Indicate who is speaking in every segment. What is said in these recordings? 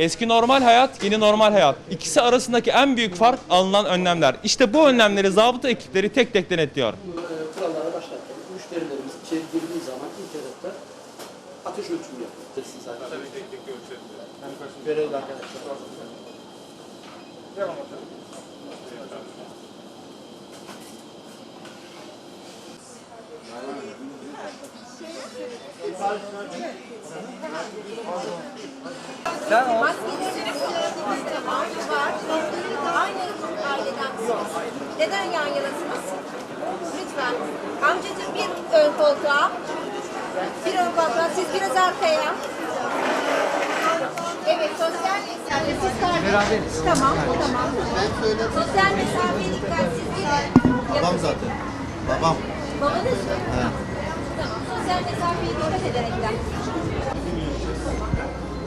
Speaker 1: Eski normal hayat, yeni normal hayat. İkisi arasındaki en büyük fark alınan önlemler. İşte bu önlemleri zabıta ekipleri tek tek denetliyor.
Speaker 2: kurallara başlarken müşterilerimiz içeri girdiği zaman ilk hedefler ateş ölçümü yapıyor. Tabii tek tek ölçelim. Görevli arkadaşlar.
Speaker 3: Maskeleri tamam var. Aynı aileden misiniz? Neden yan yanasınız? Lütfen. Amcacığım bir ön koltuğa. Bir ön koltuğa. Siz biraz arkaya. Evet, sosyal mesafe. Siz kardeşsiniz. Tamam, tamam. Sosyal mesafeye dikkat. Siz bir
Speaker 4: Babam zaten. Babam.
Speaker 3: Babanız mı? Tamam. Sosyal mesafeye dikkat ederekten.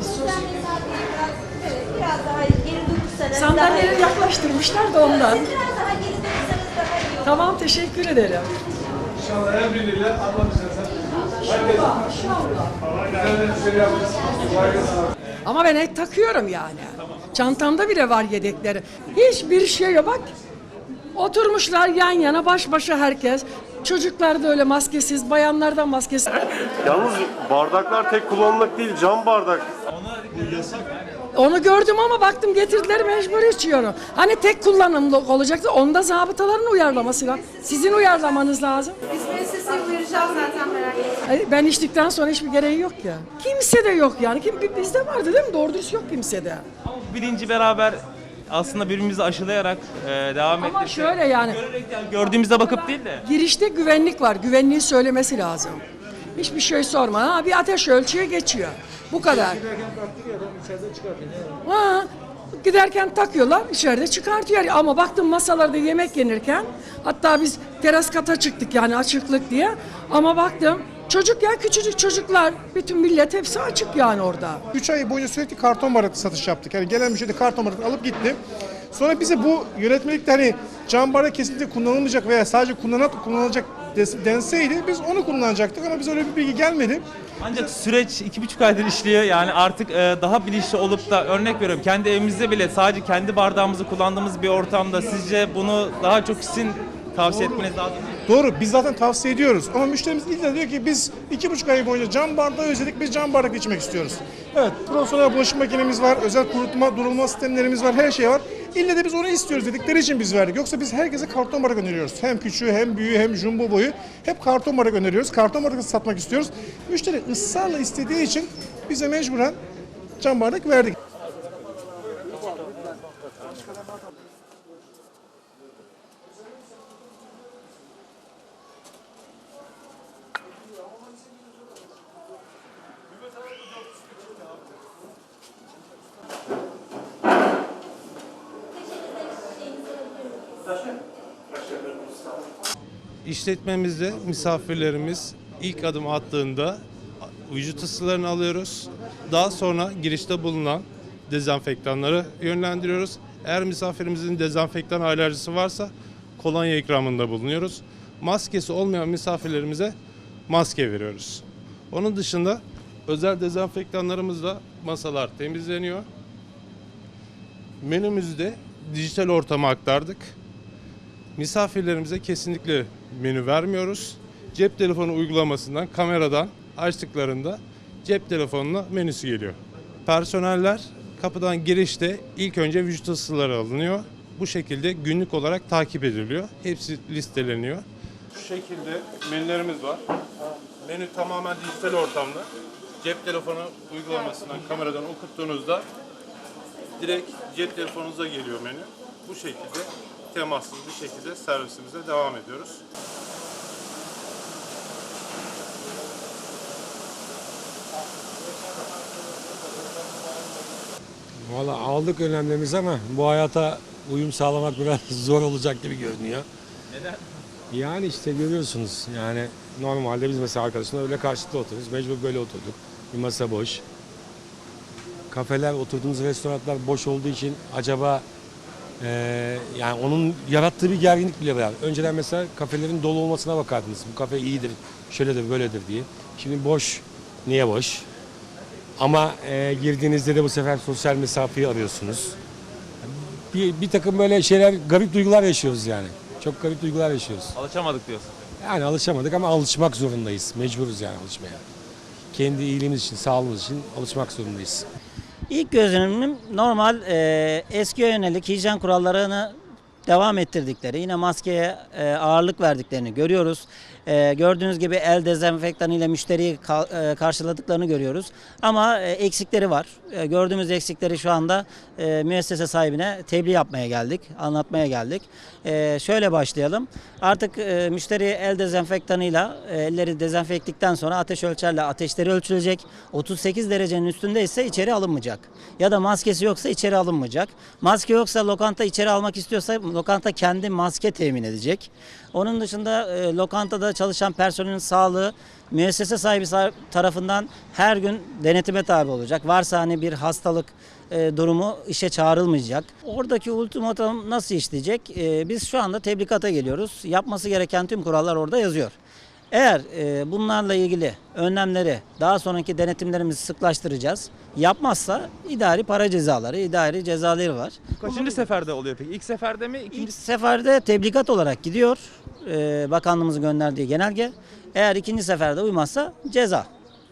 Speaker 3: Sosyal mesafeyi biraz, evet, biraz daha geri durursanız daha
Speaker 5: Sandalyeleri
Speaker 3: iyi.
Speaker 5: yaklaştırmışlar da ondan.
Speaker 3: Siz biraz daha geri durursanız daha iyi olur.
Speaker 5: Tamam teşekkür ederim.
Speaker 6: İnşallah her biriyle Allah bize
Speaker 5: Ama ben hep takıyorum yani. Çantamda bile var yedekleri. Hiçbir şey yok bak. Oturmuşlar yan yana baş başa herkes. Çocuklar da öyle maskesiz, bayanlar da maskesiz.
Speaker 7: Yalnız bardaklar tek kullanımlık değil, cam bardak.
Speaker 5: Onu gördüm ama baktım getirdiler mecbur içiyorum. Hani tek kullanımlık olacaktı. Onu da zabıtaların uyarlaması lazım. Sizin uyarlamanız lazım.
Speaker 8: Biz müesseseye uyaracağız zaten merak etmeyin.
Speaker 5: Ben içtikten sonra hiçbir gereği yok ya. Kimse de yok yani. Kim bizde vardı değil mi? Doğru dürüst yok kimsede.
Speaker 1: Ama bilinci beraber aslında birbirimizi aşılayarak e, devam
Speaker 5: Ama
Speaker 1: ettik.
Speaker 5: şöyle yani
Speaker 1: Görerek yani gördüğümüzde bakıp değil de.
Speaker 5: girişte güvenlik var. Güvenliği söylemesi lazım. Hiçbir şey sorma. Ha, bir ateş ölçüye geçiyor. Bu kadar. Ha, giderken takıyorlar, içeride çıkartıyor. Ama baktım masalarda yemek yenirken, hatta biz teras kata çıktık yani açıklık diye. Ama baktım çocuk ya küçücük çocuklar, bütün millet hepsi açık yani orada.
Speaker 6: 3 ay boyunca sürekli karton bardaklı satış yaptık. Yani gelen müşteri karton bardak alıp gitti. Sonra bize bu yönetmelikte hani cam bardak kesinlikle kullanılmayacak veya sadece kullanıp kullanılacak des- denseydi biz onu kullanacaktık ama bize öyle bir bilgi gelmedi.
Speaker 1: Ancak süreç iki buçuk aydır işliyor. Yani artık e, daha bilinçli olup da örnek veriyorum kendi evimizde bile sadece kendi bardağımızı kullandığımız bir ortamda sizce bunu daha çok sizin tavsiye etmeniz lazım?
Speaker 6: Doğru biz zaten tavsiye ediyoruz ama müşterimiz illa diyor ki biz iki buçuk ay boyunca cam bardağı özledik biz cam bardakla içmek istiyoruz. Evet profesyonel bulaşık makinemiz var, özel kurutma, durulma sistemlerimiz var, her şey var. İlle de biz onu istiyoruz dedikleri için biz verdik. Yoksa biz herkese karton bardak öneriyoruz. Hem küçüğü hem büyüğü hem jumbo boyu hep karton bardak öneriyoruz. Karton bardak satmak istiyoruz. Müşteri ısrarla istediği için bize mecburen cam bardak verdik.
Speaker 7: İşletmemizde misafirlerimiz ilk adım attığında vücut ısılarını alıyoruz. Daha sonra girişte bulunan dezenfektanları yönlendiriyoruz. Eğer misafirimizin dezenfektan alerjisi varsa kolonya ikramında bulunuyoruz. Maskesi olmayan misafirlerimize maske veriyoruz. Onun dışında özel dezenfektanlarımızla masalar temizleniyor. Menümüzü de dijital ortama aktardık. Misafirlerimize kesinlikle menü vermiyoruz. Cep telefonu uygulamasından, kameradan açtıklarında cep telefonuna menüsü geliyor. Personeller kapıdan girişte ilk önce vücut ısıları alınıyor. Bu şekilde günlük olarak takip ediliyor. Hepsi listeleniyor. Şu şekilde menülerimiz var. Menü tamamen dijital ortamda. Cep telefonu uygulamasından, kameradan okuttuğunuzda direkt cep telefonunuza geliyor menü. Bu şekilde temassız bir şekilde servisimize devam ediyoruz.
Speaker 9: Valla aldık önlemlerimizi ama bu hayata uyum sağlamak biraz zor olacak gibi görünüyor.
Speaker 1: Neden?
Speaker 9: Yani işte görüyorsunuz yani normalde biz mesela arkadaşımla öyle karşılıklı oturuyoruz. Mecbur böyle oturduk. Bir masa boş. Kafeler, oturduğumuz restoranlar boş olduğu için acaba eee, yani onun yarattığı bir gerginlik bile var. Önceden mesela kafelerin dolu olmasına bakardınız. Bu kafe iyidir, şöyledir, böyledir diye. Şimdi boş. Niye boş? Ama e, girdiğinizde de bu sefer sosyal mesafeyi arıyorsunuz. Bir, bir takım böyle şeyler, garip duygular yaşıyoruz yani. Çok garip duygular yaşıyoruz.
Speaker 1: Alışamadık diyorsun.
Speaker 9: Yani alışamadık ama alışmak zorundayız. Mecburuz yani alışmaya. Kendi iyiliğimiz için, sağlığımız için alışmak zorundayız.
Speaker 4: İlk gözlemim normal e, eskiye yönelik hijyen kurallarını devam ettirdikleri, yine maskeye e, ağırlık verdiklerini görüyoruz. E, gördüğünüz gibi el dezenfektanı ile müşteriyi ka- e, karşıladıklarını görüyoruz. Ama e, eksikleri var. E, gördüğümüz eksikleri şu anda e, müessese sahibine tebliğ yapmaya geldik, anlatmaya geldik. E, şöyle başlayalım. Artık e, müşteri el dezenfektanıyla e, elleri dezenfektikten sonra ateş ölçerle ateşleri ölçülecek. 38 derecenin üstünde ise içeri alınmayacak. Ya da maskesi yoksa içeri alınmayacak. Maske yoksa lokanta içeri almak istiyorsa lokanta kendi maske temin edecek. Onun dışında e, lokantada çalışan personelin sağlığı müessese sahibi sa- tarafından her gün denetime tabi olacak. Varsa hani bir hastalık e, durumu işe çağrılmayacak. Oradaki ultimatum nasıl işleyecek? E, biz şu anda tebliğata geliyoruz. Yapması gereken tüm kurallar orada yazıyor. Eğer e, bunlarla ilgili önlemleri daha sonraki denetimlerimizi sıklaştıracağız. Yapmazsa idari para cezaları, idari cezaları var.
Speaker 1: Kaçıncı seferde oluyor peki? İlk seferde mi?
Speaker 4: İlk
Speaker 1: İkinci
Speaker 4: seferde tebligat olarak gidiyor. E, bakanlığımızın gönderdiği genelge. Eğer ikinci seferde uymazsa ceza.